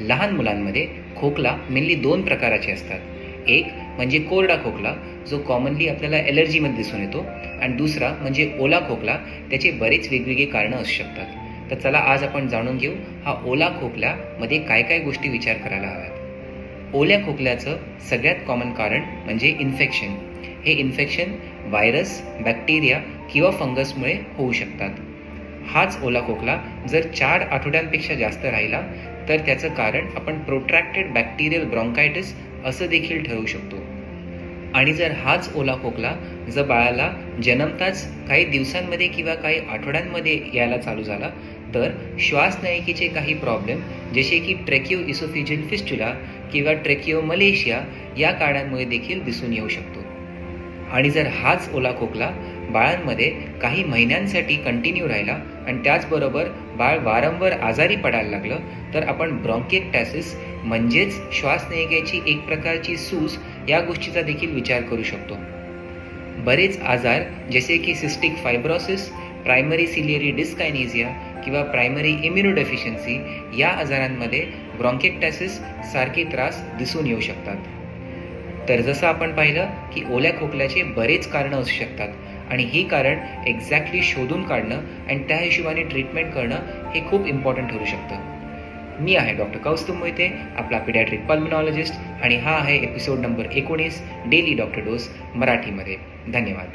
लहान मुलांमध्ये खोकला मेनली दोन प्रकाराचे असतात. एक म्हणजे कोरडा खोकला जो कॉमनली आपल्याला ॲलर्जीमध्ये दिसून येतो आणि दुसरा म्हणजे ओला खोकला त्याचे बरेच वेगवेगळे कारणं असू शकतात. तर चला आज आपण जाणून घेऊ हा ओला खोकल्यामध्ये काय काय गोष्टी विचार करायला हव्यात. ओल्या खोकल्याचं सगळ्यात कॉमन कारण म्हणजे इन्फेक्शन हे इन्फेक्शन व्हायरस बॅक्टेरिया किंवा फंगसमुळे होऊ शकतात. हाच ओला खोकला जर चार आठवड्यांपेक्षा जास्त राहिला तर त्याचं कारण आपण प्रोट्रॅक्टेड बॅक्टेरियल ब्रॉन्कायटिस असं देखील ठरवू शकतो. आणि जर हाच ओला खोकला जर बाळाला जन्मताच काही दिवसांमध्ये किंवा काही आठवड्यांमध्ये यायला चालू झाला तर श्वासनायिकेचे काही प्रॉब्लेम जसे की ट्रेकिओ इसोफिजिल फिस्टुला किंवा ट्रेकिओ मलेशिया या कारणांमुळे देखील दिसून येऊ शकतो. आणि जर हाच ओला खोकला बाळांमध्ये काही महिन्यांसाठी कंटिन्यू राहिला आणि त्याचबरोबर बाळ वारंवार आजारी पडायला लागलं तर आपण ब्रॉन्केक्टॅसिस म्हणजेच श्वासनलिकेची एक प्रकारची सूज या गोष्टीचा देखील विचार करू शकतो. बरेच आजार जसे की cystic fibrosis primary ciliary dyskinesia किंवा प्रायमरी इम्युनोडेफिशियन्सी या आजारांमध्ये ब्रॉन्केक्टॅसिस सारखे त्रास दिसून येऊ शकतात. तर जसं आपण पाहिलं की ओल्या खोकल्याचे बरेच कारणं असू शकतात आणि ही कारण एक्झॅक्टली शोधून काढणं आणि त्या हिशोबाने ट्रीटमेंट करणं हे खूप इम्पॉर्टंट ठरू शकतं. मी आहे डॉक्टर कौस्तुभ मोहिते आपला पिडॅट्रिक पल्मनॉलॉजिस्ट आणि हा आहे एपिसोड नंबर एकोणीस डेली डॉक्टर डोस मराठीमध्ये. धन्यवाद.